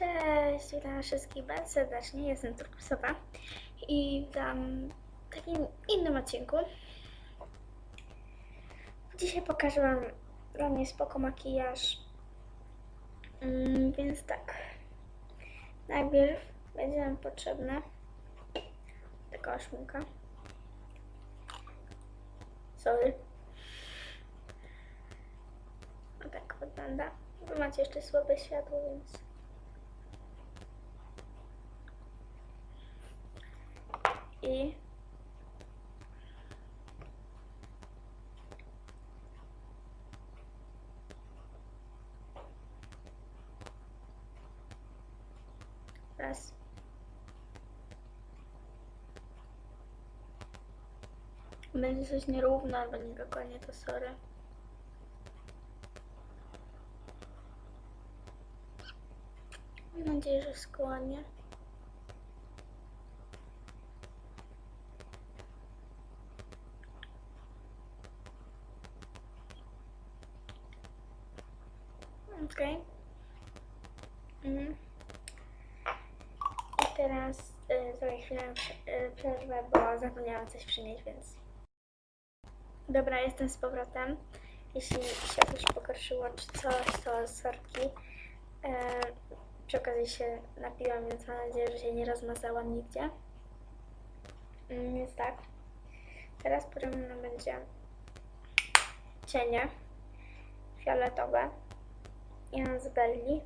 Cześć, witam wszystkich bardzo serdecznie, jestem Turkusowa i witam w takim innym odcinku. Dzisiaj pokażę Wam dla mnie spoko makijaż, mm, więc tak. Najpierw będzie nam potrzebna taka szminka. Sorry. No tak wygląda. Wy macie jeszcze słabe światło, więc... I... Raz. Będzie coś nierówno albo niedokładnie, to sorry. Mam nadzieję, że skłania. Okej. Mhm. I teraz y, zrobię chwilę y, przerwę, bo zapomniałam coś przynieść, więc... Dobra, jestem z powrotem. Jeśli się coś pogorszyło czy coś, to sorki. E, przy okazji się napiłam, więc mam nadzieję, że się nie rozmazałam nigdzie. Mm, Więc tak. Teraz potrzebne będzie cienie fioletowe. Mam z Belli.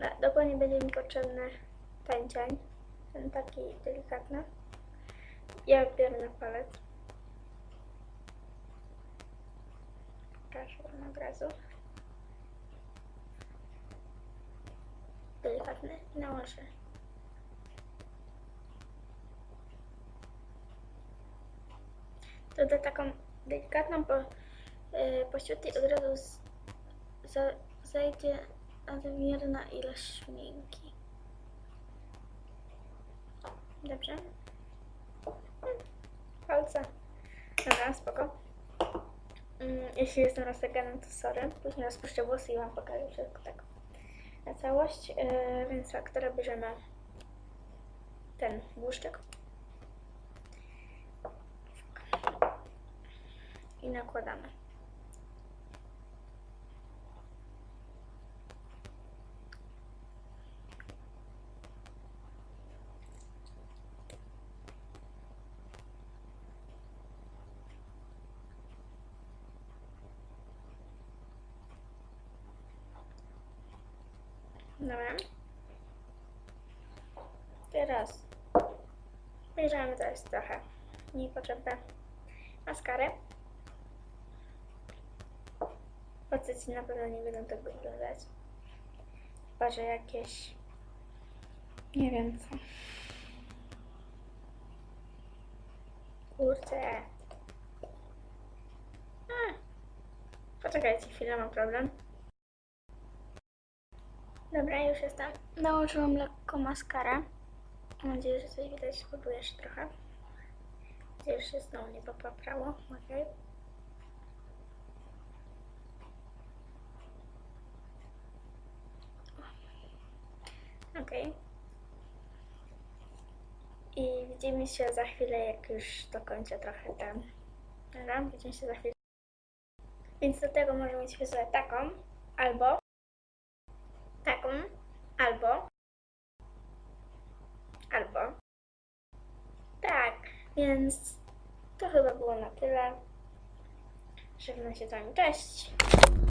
No, dokładnie będzie mi potrzebny ten. Ten taki delikatny. Ja biorę na palec. Pokażę wam od razu. Delikatny i nałożę. Doda taką delikatną po, yy, poświatę i od razu za, zajdzie nadmierna ilość szminki. Dobrze? Palce. Dobra, spoko. Mm, Jeśli jestem rozsaganym, to sorry. Później rozpuszczę włosy i Wam pokażę wszystko tak na całość. Yy, więc tak, teraz bierzemy ten błyszczyk. I nakładamy. Dobra. Teraz bierzemy teraz trochę niepotrzebne maskary. Faceci na pewno nie będą tak wyglądać. Chyba, że jakieś... Nie wiem co. Kurczę. A. Poczekajcie chwilę, mam problem. Dobra, już jestem. Nałożyłam lekko maskarę. Mam nadzieję, że coś widać. Spróbuję jeszcze trochę. Mam się znowu nie poprawiało. Okej. I widzimy się za chwilę, jak już dokończę trochę ten. Dobra, widzimy się za chwilę. Więc do tego możemy mieć fryzurę taką, albo taką, albo, albo. Tak, więc to chyba było na tyle. Żegnam się z wami, cześć!